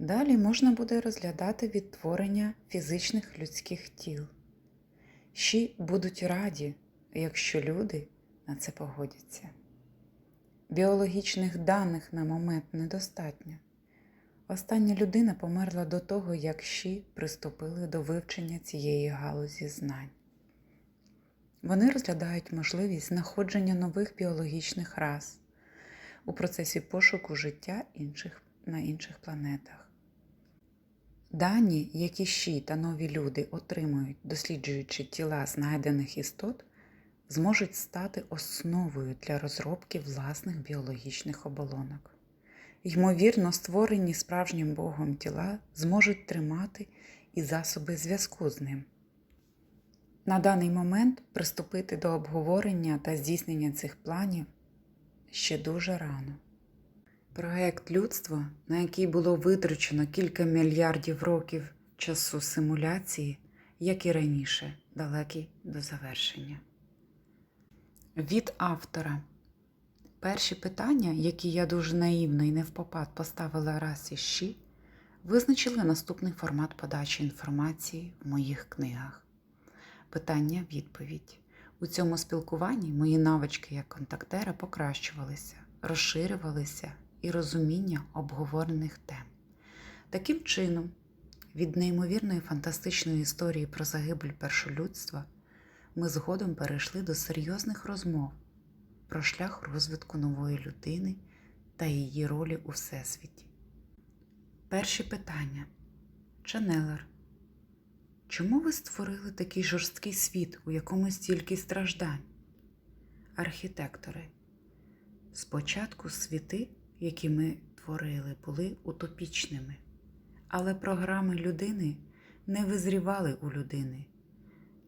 Далі можна буде розглядати відтворення фізичних людських тіл. Щі будуть раді, якщо люди на це погодяться. Біологічних даних на момент недостатньо. Остання людина померла до того, як щі приступили до вивчення цієї галузі знань. Вони розглядають можливість знаходження нових біологічних рас у процесі пошуку життя інших, на інших планетах. Дані, які щі та нові люди отримують, досліджуючи тіла знайдених істот, зможуть стати основою для розробки власних біологічних оболонок. Ймовірно, створені справжнім Богом тіла зможуть тримати і засоби зв'язку з ним. На даний момент приступити до обговорення та здійснення цих планів ще дуже рано. Проект людства, на який було витрачено кілька мільярдів років часу симуляції, як і раніше, далекий до завершення. Від автора. Перші питання, які я дуже наївно і невпопад поставила Расі Щі, визначили наступний формат подачі інформації в моїх книгах. Питання-відповідь. У цьому спілкуванні мої навички як контактера покращувалися, розширювалися і розуміння обговорених тем. Таким чином, від неймовірної фантастичної історії про загибель першолюдства ми згодом перейшли до серйозних розмов про шлях розвитку нової людини та її ролі у Всесвіті. Перші питання. Ченелер. Чому ви створили такий жорсткий світ, у якому стільки страждань? Архітектори. Спочатку світи, які ми творили, були утопічними, але програми людини не визрівали у людини.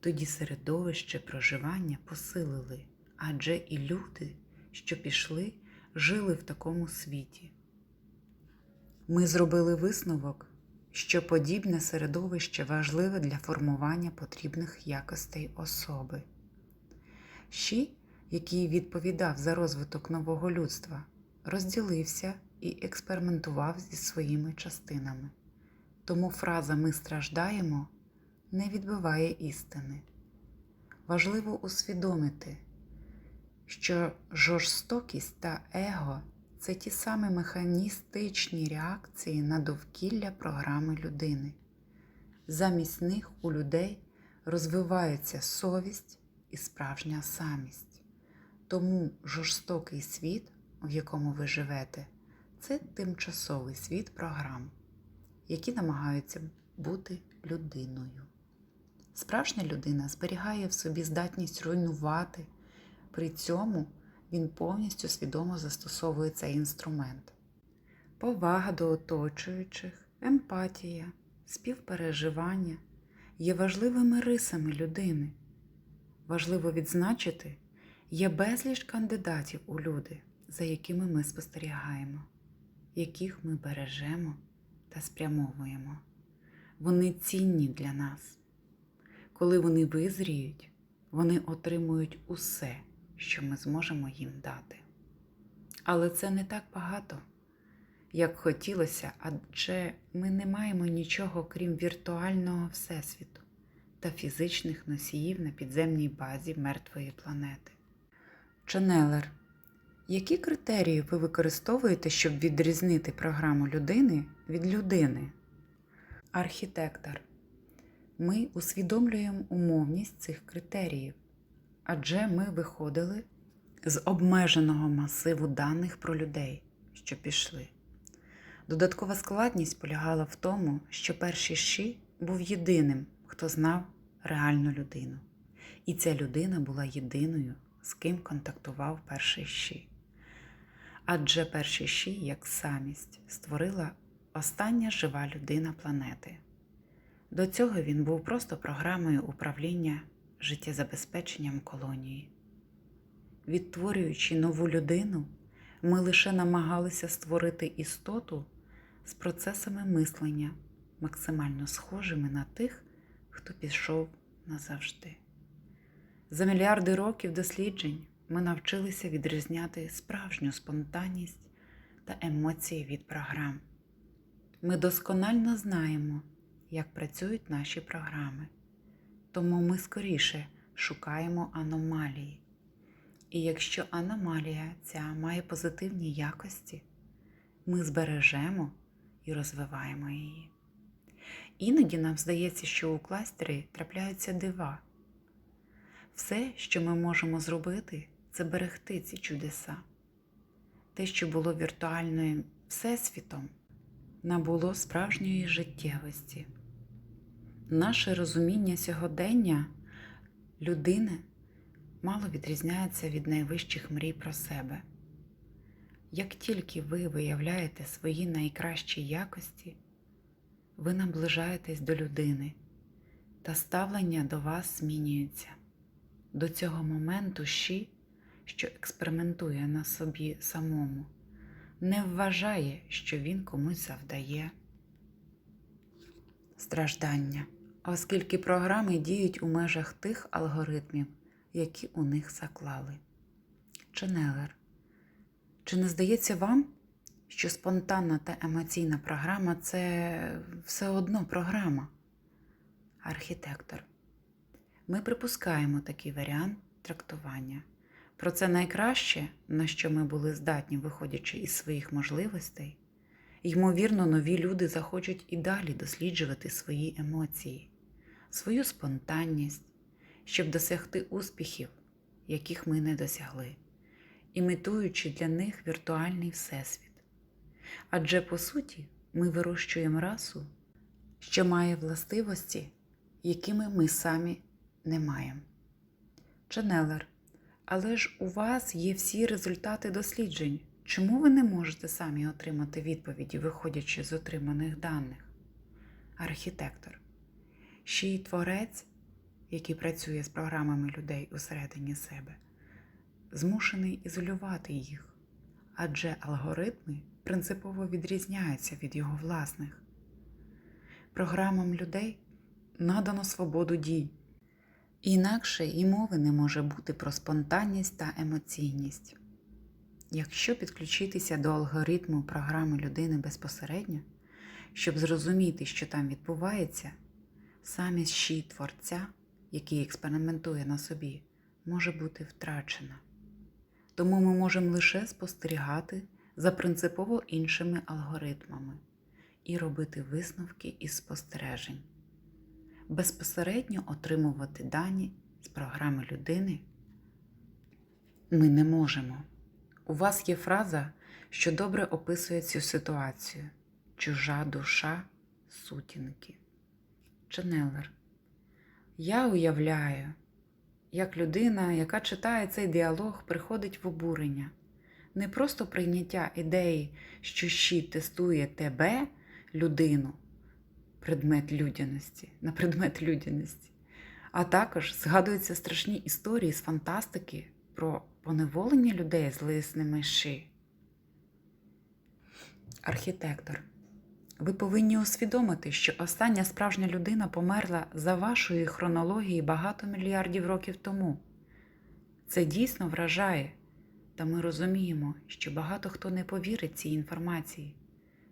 Тоді середовище проживання посилили, адже і люди, що пішли, жили в такому світі. Ми зробили висновок, що подібне середовище важливе для формування потрібних якостей особи. Щі, який відповідав за розвиток нового людства, розділився і експериментував зі своїми частинами. Тому фраза Ми страждаємо не відбиває істини. Важливо усвідомити, що жорстокість та его це ті самі механістичні реакції на довкілля програми людини. Замість них у людей розвивається совість і справжня самість. Тому жорстокий світ, в якому ви живете, це тимчасовий світ програм, які намагаються бути людиною. Справжня людина зберігає в собі здатність руйнувати, при цьому він повністю свідомо застосовує цей інструмент. Повага до оточуючих, емпатія, співпереживання є важливими рисами людини. Важливо відзначити, є безліч кандидатів у люди, за якими ми спостерігаємо, яких ми бережемо та спрямовуємо. Вони цінні для нас. Коли вони визріють, вони отримують усе що ми зможемо їм дати. Але це не так багато, як хотілося, адже ми не маємо нічого крім віртуального Всесвіту та фізичних носіїв на підземній базі мертвої планети. Ченелер, які критерії ви використовуєте, щоб відрізнити програму людини від людини? Архітектор. Ми усвідомлюємо умовність цих критеріїв адже ми виходили з обмеженого масиву даних про людей, що пішли. Додаткова складність полягала в тому, що перший Ші був єдиним, хто знав реальну людину. І ця людина була єдиною, з ким контактував перший Ші. Адже перший Ші, як самість, створила остання жива людина планети. До цього він був просто програмою управління життєзабезпеченням колонії. Відтворюючи нову людину, ми лише намагалися створити істоту з процесами мислення, максимально схожими на тих, хто пішов назавжди. За мільярди років досліджень ми навчилися відрізняти справжню спонтанність та емоції від програм. Ми досконально знаємо, як працюють наші програми, тому ми скоріше шукаємо аномалії. І якщо аномалія ця має позитивні якості, ми збережемо і розвиваємо її. Іноді нам здається, що у кластері трапляються дива. Все, що ми можемо зробити, це берегти ці чудеса. Те, що було віртуальним всесвітом, набуло справжньої життєвості. Наше розуміння сьогодення людини мало відрізняється від найвищих мрій про себе. Як тільки ви виявляєте свої найкращі якості, ви наближаєтесь до людини, та ставлення до вас змінюється. До цього моменту щі, що експериментує на собі самому, не вважає, що він комусь завдає страждання, оскільки програми діють у межах тих алгоритмів, які у них заклали. Ченелер, чи не здається вам, що спонтанна та емоційна програма це все одно програма? Архітектор. Ми припускаємо такий варіант трактування. Про це найкраще, на що ми були здатні, виходячи із своїх можливостей, ймовірно, нові люди захочуть і далі досліджувати свої емоції, свою спонтанність, щоб досягти успіхів, яких ми не досягли, імітуючи для них віртуальний всесвіт. Адже по суті ми вирощуємо расу, що має властивості, якими ми самі не маємо. Ченелер, але ж у вас є всі результати досліджень. Чому ви не можете самі отримати відповіді, виходячи з отриманих даних? Архітектор. Ще й творець, який працює з програмами людей усередині себе, змушений ізолювати їх, адже алгоритми принципово відрізняються від його власних. Програмам людей надано свободу дій. Інакше і мови не може бути про спонтанність та емоційність. Якщо підключитися до алгоритму програми людини безпосередньо, щоб зрозуміти, що там відбувається, самі щі творця, який експериментує на собі, може бути втрачена. Тому ми можемо лише спостерігати за принципово іншими алгоритмами і робити висновки із спостережень безпосередньо отримувати дані з програми людини ми не можемо. У вас є фраза, що добре описує цю ситуацію чужа душа сутінки. Ченелер. Я уявляю, як людина, яка читає цей діалог, приходить в обурення. Не просто прийняття ідеї, що щит тестує тебе, людину, предмет людяності, на предмет людяності. А також згадуються страшні історії з фантастики про поневолення людей з лисними ши. Архітектор. Ви повинні усвідомити, що остання справжня людина померла за вашої хронології багато мільярдів років тому. Це дійсно вражає, та ми розуміємо, що багато хто не повірить цій інформації.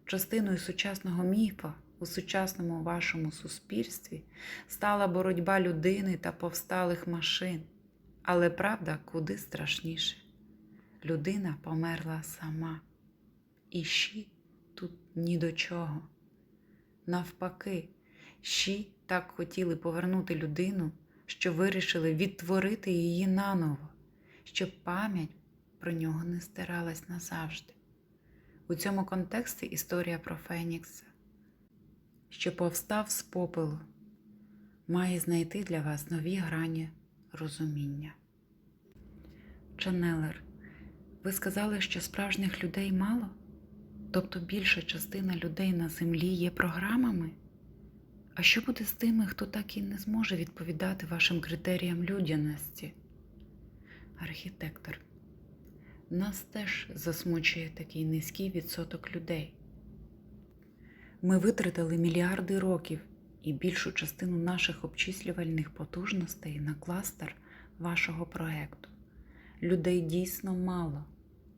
Частиною сучасного міфа у сучасному вашому суспільстві стала боротьба людини та повсталих машин. Але правда куди страшніше. Людина померла сама. І щі тут ні до чого. Навпаки, щі так хотіли повернути людину, що вирішили відтворити її наново, щоб пам'ять про нього не стиралась назавжди. У цьому контексті історія про Фенікса що повстав з попелу, має знайти для вас нові грані розуміння. Чанелер, ви сказали, що справжніх людей мало? Тобто більша частина людей на землі є програмами? А що буде з тими, хто так і не зможе відповідати вашим критеріям людяності? Архітектор. Нас теж засмучує такий низький відсоток людей. Ми витратили мільярди років і більшу частину наших обчислювальних потужностей на кластер вашого проекту. Людей дійсно мало,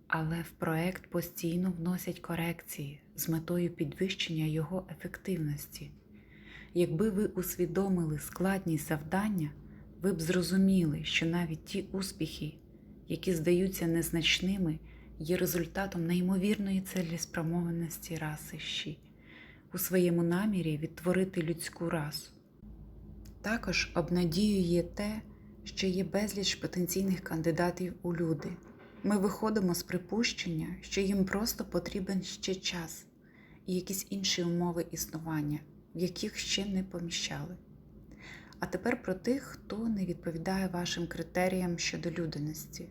Але в проект постійно вносять корекції з метою підвищення його ефективності. Якби ви усвідомили складність завдання, ви б зрозуміли, що навіть ті успіхи, які здаються незначними, є результатом неймовірної цілеспрямованості раси щі у своєму намірі відтворити людську расу. Також обнадіює те, що є безліч потенційних кандидатів у люди. Ми виходимо з припущення, що їм просто потрібен ще час і якісь інші умови існування, в яких ще не поміщали. А тепер про тих, хто не відповідає вашим критеріям щодо людяності.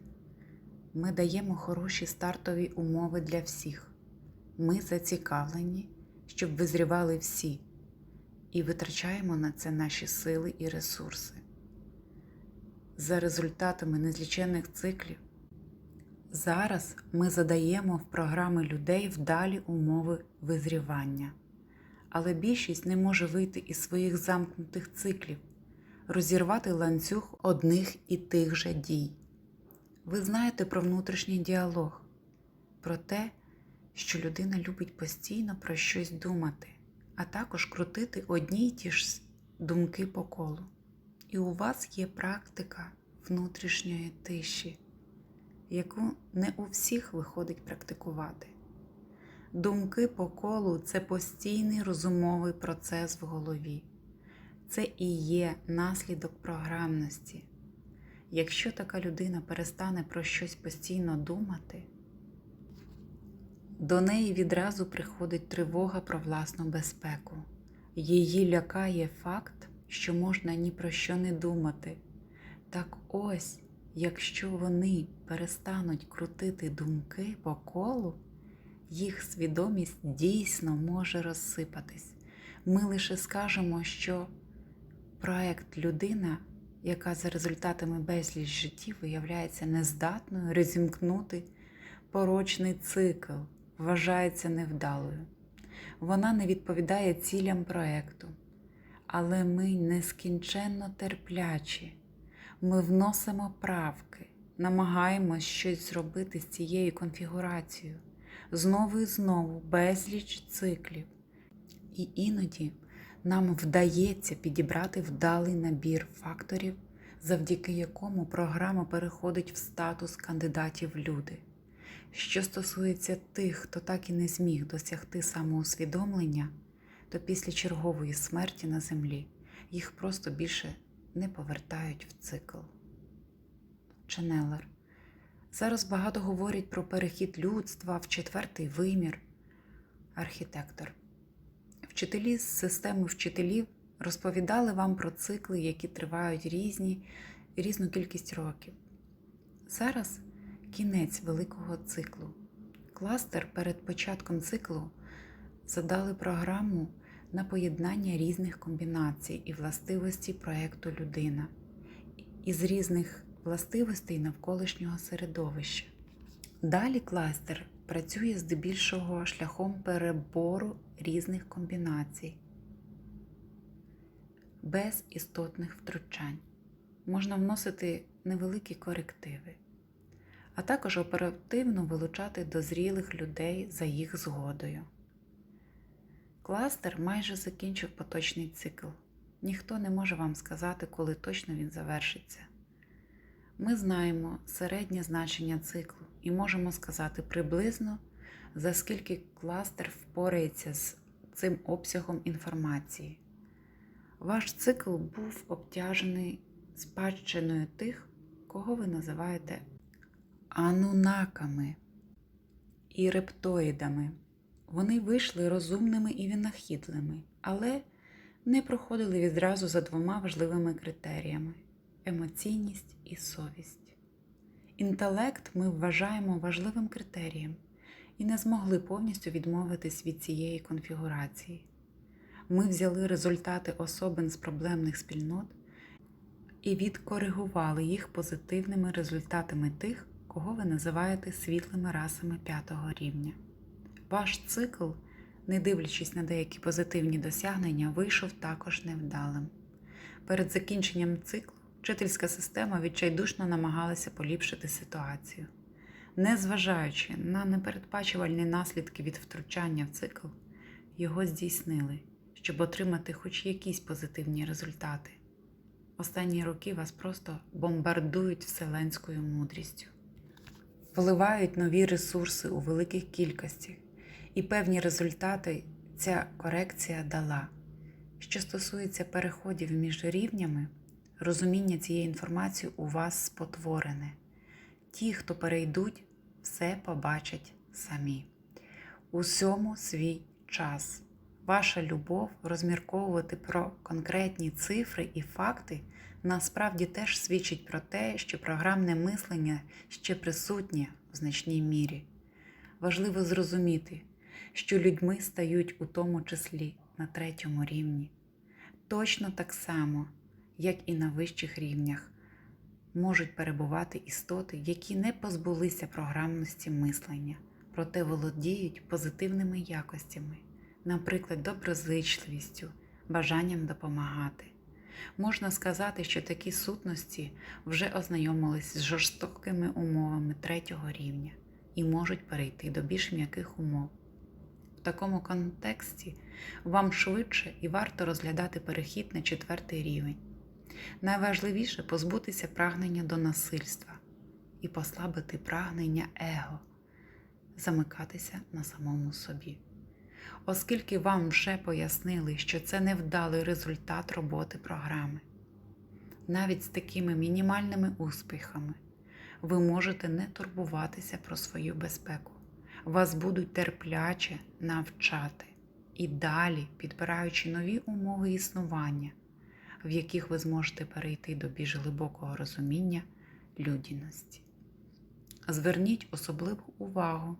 Ми даємо хороші стартові умови для всіх. Ми зацікавлені, щоб визрівали всі, і витрачаємо на це наші сили і ресурси. За результатами незліченних циклів. Зараз ми задаємо в програми людей вдалі умови визрівання, але більшість не може вийти із своїх замкнутих циклів, розірвати ланцюг одних і тих же дій. Ви знаєте про внутрішній діалог, про те, що людина любить постійно про щось думати, а також крутити одні й ті ж думки по колу. І у вас є практика внутрішньої тиші яку не у всіх виходить практикувати. Думки по колу це постійний розумовий процес в голові. Це і є наслідок програмності. Якщо така людина перестане про щось постійно думати, до неї відразу приходить тривога про власну безпеку. Її лякає факт, що можна ні про що не думати. Так ось Якщо вони перестануть крутити думки по колу, їх свідомість дійсно може розсипатись. Ми лише скажемо, що проект людина, яка за результатами безліч життів виявляється нездатною розімкнути порочний цикл, вважається невдалою. Вона не відповідає цілям проекту, але ми нескінченно терплячі. Ми вносимо правки, намагаємось щось зробити з цією конфігурацією, знову і знову безліч циклів. І іноді нам вдається підібрати вдалий набір факторів, завдяки якому програма переходить в статус кандидатів люди. Що стосується тих, хто так і не зміг досягти самоусвідомлення, то після чергової смерті на землі їх просто більше не повертають в цикл. Ченелер. Зараз багато говорять про перехід людства в четвертий вимір. Архітектор. Вчителі з системи вчителів розповідали вам про цикли, які тривають різні, різну кількість років. Зараз кінець великого циклу. Кластер перед початком циклу задали програму на поєднання різних комбінацій і властивостей проєкту людина із різних властивостей навколишнього середовища. Далі кластер працює здебільшого шляхом перебору різних комбінацій, без істотних втручань. Можна вносити невеликі корективи, а також оперативно вилучати дозрілих людей за їх згодою. Кластер майже закінчив поточний цикл. Ніхто не може вам сказати, коли точно він завершиться. Ми знаємо середнє значення циклу і можемо сказати приблизно, за скільки кластер впорається з цим обсягом інформації. Ваш цикл був обтяжений спадщиною тих, кого ви називаєте анунаками і рептоїдами. Вони вийшли розумними і винахідними, але не проходили відразу за двома важливими критеріями емоційність і совість. Інтелект ми вважаємо важливим критерієм і не змогли повністю відмовитись від цієї конфігурації. Ми взяли результати особин з проблемних спільнот і відкоригували їх позитивними результатами тих, кого ви називаєте світлими расами п'ятого рівня. Ваш цикл, не дивлячись на деякі позитивні досягнення, вийшов також невдалим. Перед закінченням циклу вчительська система відчайдушно намагалася поліпшити ситуацію. незважаючи на непередбачувальні наслідки від втручання в цикл, його здійснили, щоб отримати хоч якісь позитивні результати. Останні роки вас просто бомбардують вселенською мудрістю, вливають нові ресурси у великих кількостях, і певні результати ця корекція дала. Що стосується переходів між рівнями, розуміння цієї інформації у вас спотворене. Ті, хто перейдуть, все побачать самі. Усьому свій час. Ваша любов розмірковувати про конкретні цифри і факти насправді теж свідчить про те, що програмне мислення ще присутнє в значній мірі. Важливо зрозуміти, що людьми стають у тому числі на третьому рівні. Точно так само, як і на вищих рівнях, можуть перебувати істоти, які не позбулися програмності мислення, проте володіють позитивними якостями, наприклад, доброзичливістю, бажанням допомагати. Можна сказати, що такі сутності вже ознайомились з жорстокими умовами третього рівня і можуть перейти до більш м'яких умов. В такому контексті вам швидше і варто розглядати перехід на четвертий рівень. Найважливіше позбутися прагнення до насильства і послабити прагнення его, замикатися на самому собі. Оскільки вам вже пояснили, що це невдалий результат роботи програми. Навіть з такими мінімальними успіхами ви можете не турбуватися про свою безпеку. Вас будуть терпляче навчати і далі підбираючи нові умови існування, в яких ви зможете перейти до більш глибокого розуміння людяності. Зверніть особливу увагу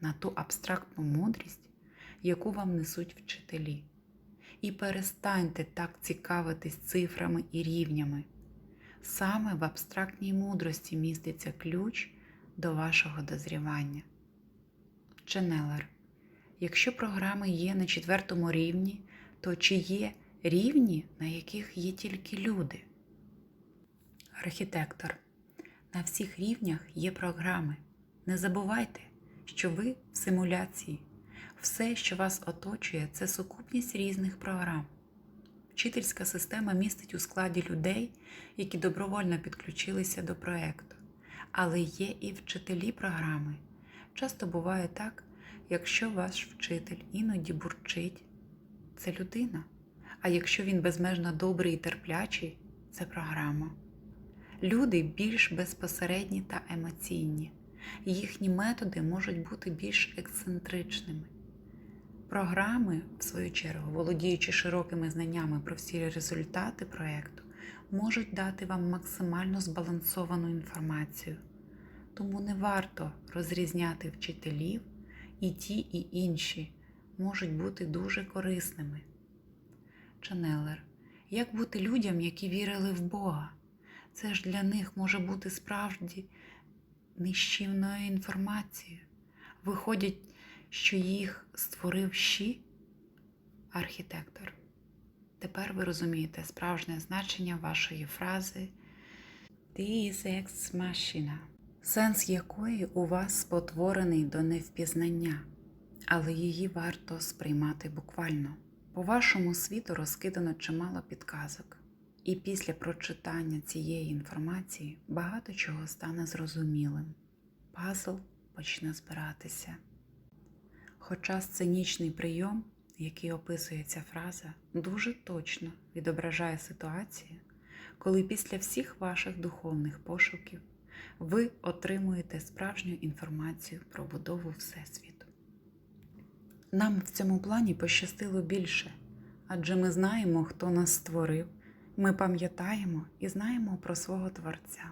на ту абстрактну мудрість, яку вам несуть вчителі, і перестаньте так цікавитись цифрами і рівнями. Саме в абстрактній мудрості міститься ключ до вашого дозрівання. Ченелер. Якщо програми є на четвертому рівні, то чи є рівні, на яких є тільки люди? Архітектор. На всіх рівнях є програми. Не забувайте, що ви в симуляції. Все, що вас оточує, це сукупність різних програм. Вчительська система містить у складі людей, які добровольно підключилися до проєкту. Але є і вчителі програми. Часто буває так, якщо ваш вчитель іноді бурчить, це людина. А якщо він безмежно добрий і терплячий, це програма. Люди більш безпосередні та емоційні. Їхні методи можуть бути більш ексцентричними. Програми, в свою чергу, володіючи широкими знаннями про всі результати проєкту, можуть дати вам максимально збалансовану інформацію. Тому не варто розрізняти вчителів, і ті, і інші можуть бути дуже корисними. Чанелер, як бути людям, які вірили в Бога? Це ж для них може бути справді нищівною інформацією. Виходять, що їх створив щі архітектор. Тепер ви розумієте справжнє значення вашої фрази Deus ex machina, сенс якої у вас спотворений до невпізнання, але її варто сприймати буквально. По вашому світу розкидано чимало підказок, і після прочитання цієї інформації багато чого стане зрозумілим. Пазл почне збиратися. Хоча сценічний прийом, який описує ця фраза, дуже точно відображає ситуацію, коли після всіх ваших духовних пошуків ви отримуєте справжню інформацію про будову Всесвіту. Нам в цьому плані пощастило більше, адже ми знаємо, хто нас створив, ми пам'ятаємо і знаємо про свого Творця.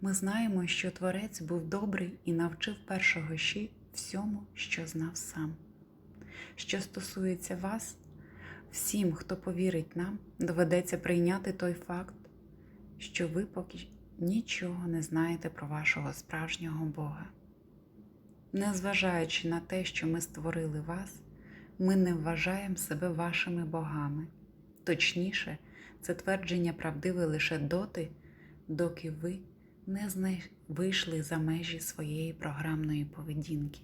Ми знаємо, що Творець був добрий і навчив першого щі всьому, що знав сам. Що стосується вас, всім, хто повірить нам, доведеться прийняти той факт, що ви поки нічого не знаєте про вашого справжнього Бога. Незважаючи на те, що ми створили вас, ми не вважаємо себе вашими богами. Точніше, це твердження правдиве лише доти, доки ви не вийшли за межі своєї програмної поведінки.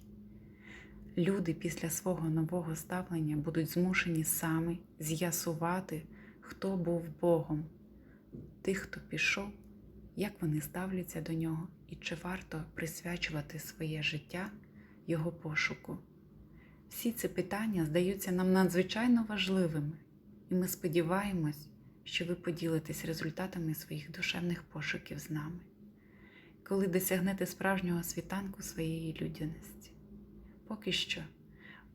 Люди після свого нового ставлення будуть змушені самі з'ясувати, хто був Богом, тих, хто пішов, як вони ставляться до нього і чи варто присвячувати своє життя його пошуку. Всі ці питання здаються нам надзвичайно важливими, і ми сподіваємось, що ви поділитесь результатами своїх душевних пошуків з нами, коли досягнете справжнього світанку своєї людяності. Поки що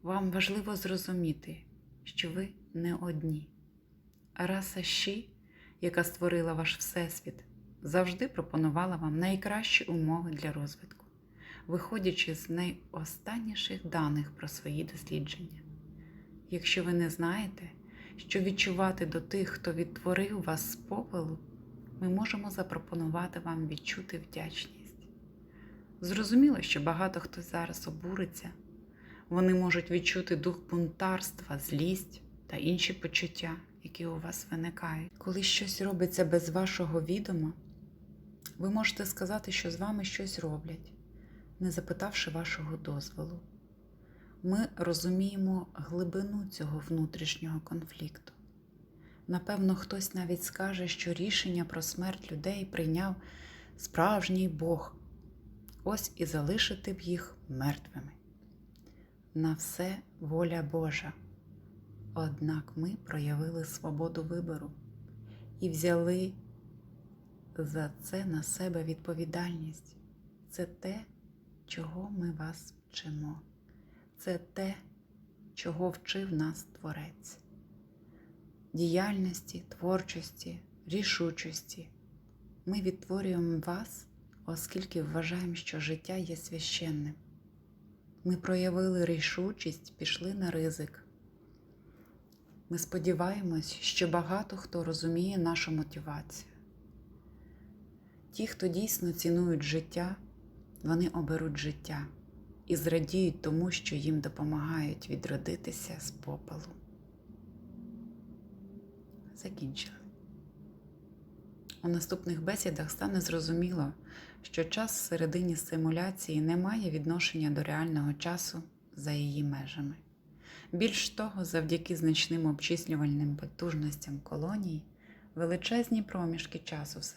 вам важливо зрозуміти, що ви не одні. Раса Ші, яка створила ваш Всесвіт, завжди пропонувала вам найкращі умови для розвитку, виходячи з найостанніших даних про свої дослідження. Якщо ви не знаєте, що відчувати до тих, хто відтворив вас з попелу, ми можемо запропонувати вам відчути вдячність. Зрозуміло, що багато хто зараз обуриться, вони можуть відчути дух бунтарства, злість та інші почуття, які у вас виникають. Коли щось робиться без вашого відома, ви можете сказати, що з вами щось роблять, не запитавши вашого дозволу. Ми розуміємо глибину цього внутрішнього конфлікту. Напевно, хтось навіть скаже, що рішення про смерть людей прийняв справжній Бог, ось і залишити б їх мертвими. На все воля Божа. Однак ми проявили свободу вибору і взяли за це на себе відповідальність. Це те, чого ми вас вчимо. Це те, чого вчив нас Творець. Діяльності, творчості, рішучості. Ми відтворюємо вас, оскільки вважаємо, що життя є священним. Ми проявили рішучість, пішли на ризик. Ми сподіваємось, що багато хто розуміє нашу мотивацію. Ті, хто дійсно цінують життя, вони оберуть життя і зрадіють тому, що їм допомагають відродитися з попелу. Закінчили. У наступних бесідах стане зрозуміло, що час всередині симуляції не має відношення до реального часу за її межами. Більш того, завдяки значним обчислювальним потужностям колоній, величезні проміжки часу всередині